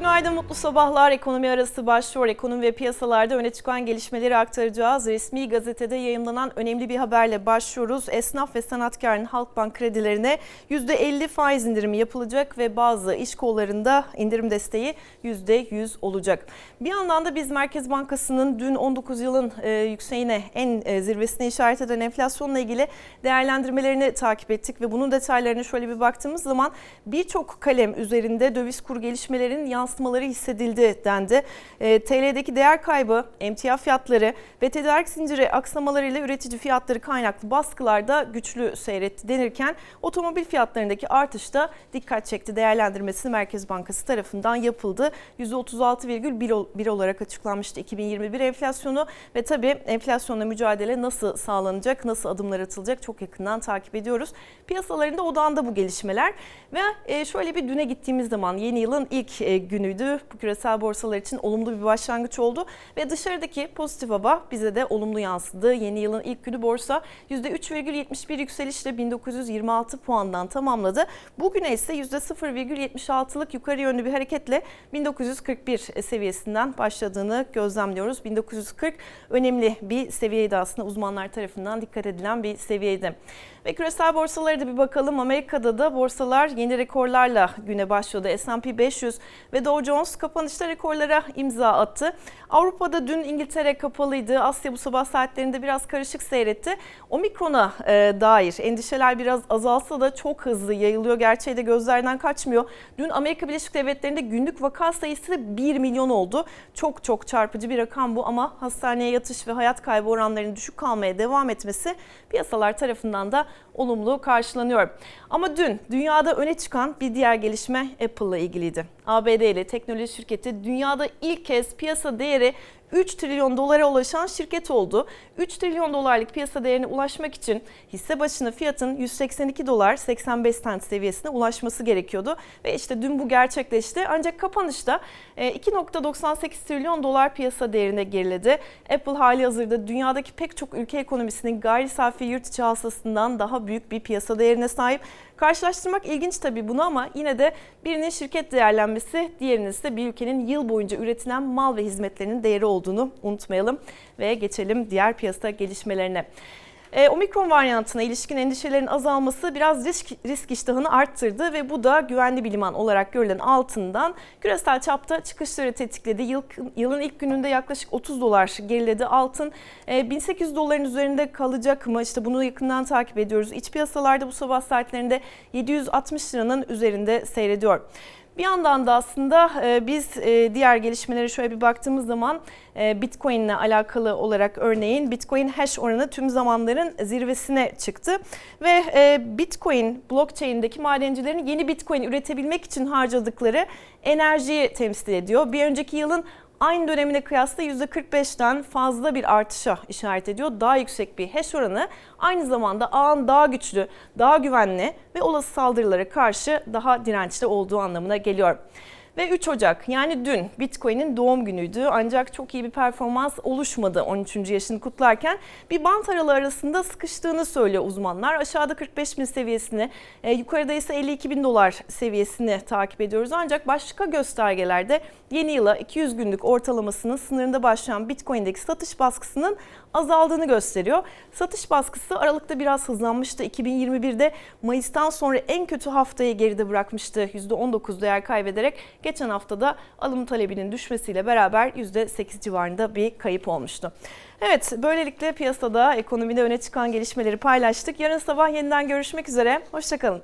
Günaydın, mutlu sabahlar. Ekonomi arası başlıyor. Ekonomi ve piyasalarda öne çıkan gelişmeleri aktaracağız. Resmi gazetede yayımlanan önemli bir haberle başlıyoruz. Esnaf ve sanatkarın Halkbank kredilerine %50 faiz indirimi yapılacak ve bazı iş kollarında indirim desteği %100 olacak. Bir yandan da biz Merkez Bankası'nın dün 19 yılın e, yükseğine en e, zirvesine işaret eden enflasyonla ilgili değerlendirmelerini takip ettik ve bunun detaylarına şöyle bir baktığımız zaman birçok kalem üzerinde döviz kur gelişmelerinin yansımaları hissedildi dendi. E, TL'deki değer kaybı, emtia fiyatları ve tedarik zinciri aksamalarıyla üretici fiyatları kaynaklı baskılarda güçlü seyretti denirken otomobil fiyatlarındaki artış da dikkat çekti. Değerlendirmesi Merkez Bankası tarafından yapıldı. %36,1 olarak açıklanmıştı 2021 enflasyonu ve tabii enflasyonla mücadele nasıl sağlanacak, nasıl adımlar atılacak çok yakından takip ediyoruz. Piyasalarında odağında bu gelişmeler ve e, şöyle bir düne gittiğimiz zaman yeni yılın ilk e, günüydü. Bu küresel borsalar için olumlu bir başlangıç oldu ve dışarıdaki pozitif hava bize de olumlu yansıdı. Yeni yılın ilk günü borsa %3,71 yükselişle 1926 puandan tamamladı. Bugüne ise %0,76'lık yukarı yönlü bir hareketle 1941 seviyesinden başladığını gözlemliyoruz. 1940 önemli bir seviyeydi aslında uzmanlar tarafından dikkat edilen bir seviyeydi. Ve küresel borsalara da bir bakalım. Amerika'da da borsalar yeni rekorlarla güne başladı. S&P 500 ve Dow Jones kapanışta rekorlara imza attı. Avrupa'da dün İngiltere kapalıydı. Asya bu sabah saatlerinde biraz karışık seyretti. Omikron'a e, dair endişeler biraz azalsa da çok hızlı yayılıyor. Gerçeği de gözlerden kaçmıyor. Dün Amerika Birleşik Devletleri'nde günlük vaka sayısı 1 milyon oldu. Çok çok çarpıcı bir rakam bu ama hastaneye yatış ve hayat kaybı oranlarının düşük kalmaya devam etmesi piyasalar tarafından da olumlu karşılanıyor. Ama dün dünyada öne çıkan bir diğer gelişme Apple'la ilgiliydi. ABD ile teknoloji şirketi dünyada ilk kez piyasa değeri 3 trilyon dolara ulaşan şirket oldu. 3 trilyon dolarlık piyasa değerine ulaşmak için hisse başına fiyatın 182 dolar 85 sent seviyesine ulaşması gerekiyordu. Ve işte dün bu gerçekleşti. Ancak kapanışta 2.98 trilyon dolar piyasa değerine geriledi. Apple hali hazırda dünyadaki pek çok ülke ekonomisinin gayri safi yurt içi hasasından daha büyük bir piyasa değerine sahip. Karşılaştırmak ilginç tabii bunu ama yine de birinin şirket değerlenmesi, diğerinin ise bir ülkenin yıl boyunca üretilen mal ve hizmetlerinin değeri olduğunu unutmayalım ve geçelim diğer piyasa gelişmelerine. E, omikron varyantına ilişkin endişelerin azalması biraz risk, risk iştahını arttırdı ve bu da güvenli bir liman olarak görülen altından küresel çapta çıkışları tetikledi. Yıl, yılın ilk gününde yaklaşık 30 dolar geriledi altın. E, 1800 doların üzerinde kalacak mı? İşte bunu yakından takip ediyoruz. İç piyasalarda bu sabah saatlerinde 760 liranın üzerinde seyrediyor. Bir yandan da aslında e, biz e, diğer gelişmelere şöyle bir baktığımız zaman e, Bitcoin ile alakalı olarak örneğin Bitcoin hash oranı tüm zamanların zirvesine çıktı ve Bitcoin blockchain'deki madencilerin yeni Bitcoin üretebilmek için harcadıkları enerjiyi temsil ediyor. Bir önceki yılın aynı dönemine kıyasla %45'ten fazla bir artışa işaret ediyor. Daha yüksek bir hash oranı aynı zamanda ağın daha güçlü, daha güvenli ve olası saldırılara karşı daha dirençli olduğu anlamına geliyor. Ve 3 Ocak yani dün Bitcoin'in doğum günüydü ancak çok iyi bir performans oluşmadı 13. yaşını kutlarken. Bir bant aralığı arasında sıkıştığını söylüyor uzmanlar. Aşağıda 45 bin seviyesini, e, yukarıda ise 52 bin dolar seviyesini takip ediyoruz. Ancak başka göstergelerde yeni yıla 200 günlük ortalamasının sınırında başlayan Bitcoin'deki satış baskısının azaldığını gösteriyor. Satış baskısı Aralık'ta biraz hızlanmıştı. 2021'de Mayıs'tan sonra en kötü haftayı geride bırakmıştı. %19 değer kaybederek geçen haftada alım talebinin düşmesiyle beraber %8 civarında bir kayıp olmuştu. Evet böylelikle piyasada ekonomide öne çıkan gelişmeleri paylaştık. Yarın sabah yeniden görüşmek üzere. Hoşçakalın.